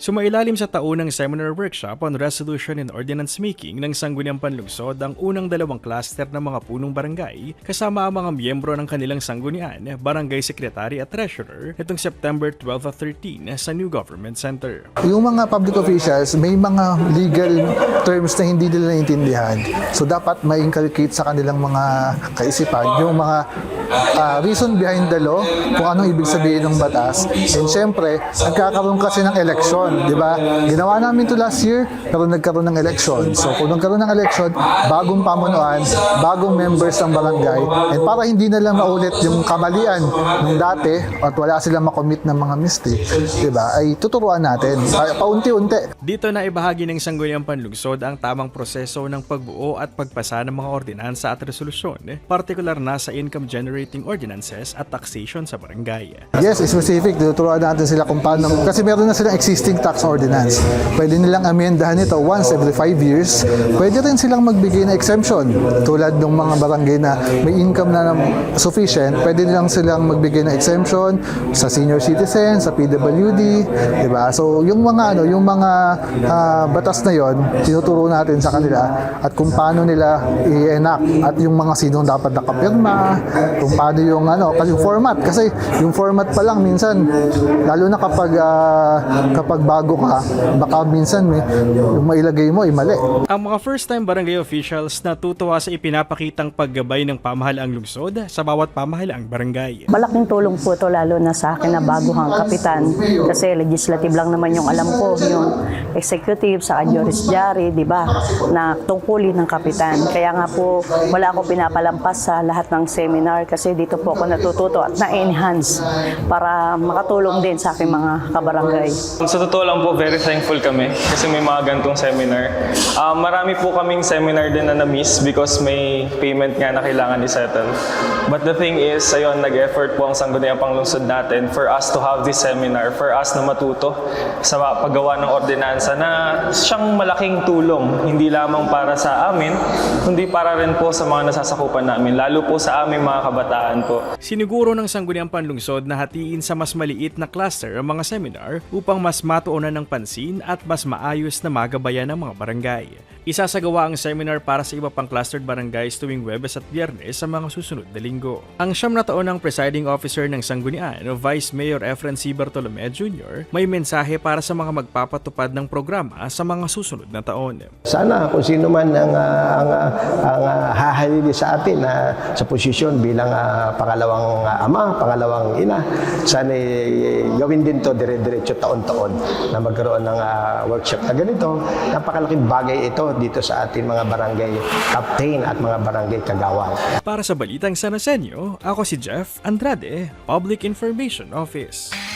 Sumailalim sa taunang seminar workshop on resolution and ordinance making ng Sangguniang Panlungsod ang unang dalawang cluster ng mga punong barangay kasama ang mga miyembro ng kanilang sanggunian, barangay secretary at treasurer nitong September 12 at 13 sa New Government Center. Yung mga public officials, may mga legal terms na hindi nila naintindihan. So dapat ma-inculcate sa kanilang mga kaisipan yung mga ah, reason behind the law, kung anong ibig sabihin ng batas. And syempre, nagkakaroon kasi ng election, di ba? Ginawa namin to last year, pero nagkaroon ng election. So kung nagkaroon ng election, bagong pamunuan, bagong members ng barangay, and para hindi na lang maulit yung kamalian ng dati at wala silang makomit ng mga mistake, di ba? Ay tuturuan natin, pa- paunti-unti. Dito na ibahagi ng Sangguniang Panlungsod ang tamang proseso ng pagbuo at pagpasa ng mga ordinansa at resolusyon, partikular na sa income generating ordinances at taxation sa barangay. Yes, specific. Tuturuan natin sila kung paano. Kasi meron na silang existing tax ordinance. Pwede nilang amendahan ito once every five years. Pwede rin silang magbigay na exemption. Tulad ng mga barangay na may income na sufficient, pwede nilang silang magbigay na exemption sa senior citizen, sa PWD, di ba? So, yung mga ano, yung mga ah, batas na yon, tinuturo natin sa kanila at kung paano nila i-enact at yung mga sinong dapat nakapirma, kung paano yung ano, kasi yung format kasi yung format pa lang minsan lalo na kapag ah, kapag bago ka, baka minsan may yung mailagay mo ay mali. Ang mga first-time barangay officials natutuwa sa ipinapakitang paggabay ng pamahalaang lungsod sa bawat pamahalaang barangay. Malaking tulong po to lalo na sa akin na baguhang kapitan kasi legislative lang naman yung alam ko, yung executive sa juris diary, di ba, na tungkulin ng kapitan. Kaya nga po wala ako pinapalampas sa lahat ng seminar kasi dito po ako natututo at na-enhance para makatulong din sa aking mga kabarangay. Sa totoo lang po, very thankful kami kasi may mga gantong seminar. Ah, marami po kaming seminar din na na-miss because may payment nga na kailangan i-settle. But the thing is, ayun, nag-effort po ang Sangguniang Panglungsod natin for us to have this seminar, for us na matuto sa paggawa ng ordinansa na siyang malaking tulong, hindi lamang para sa amin, kundi para rin po sa mga nasasakupan namin, lalo po sa aming mga kabataan po. Siniguro ng Sangguniang Panlungsod na hatiin sa mas maliit na cluster ang mga seminar upang mas matuunan ng pansin at mas maayos na magabayan ng mga barangay. Isasagawa ang seminar para sa iba pang clustered barangays tuwing Webes at Biyernes sa mga susunod na linggo. Ang siyam na taon ng presiding officer ng Sanggunian, Vice Mayor Efren C. Bartolome Jr., may mensahe para sa mga magpapatupad ng programa sa mga susunod na taon. Sana kung sino man ang, ah, ang, ah, ang ah, hahalili sa atin na sa posisyon bilang ah, pangalawang ah, ama, pangalawang ina, sana eh, gawin din to dire-diretso taon-taon na magkaroon ng ah, workshop na ganito. Napakalaking bagay ito dito sa ating mga barangay captain at mga barangay kagawang. Para sa Balitang San Jacinto, ako si Jeff Andrade, Public Information Office.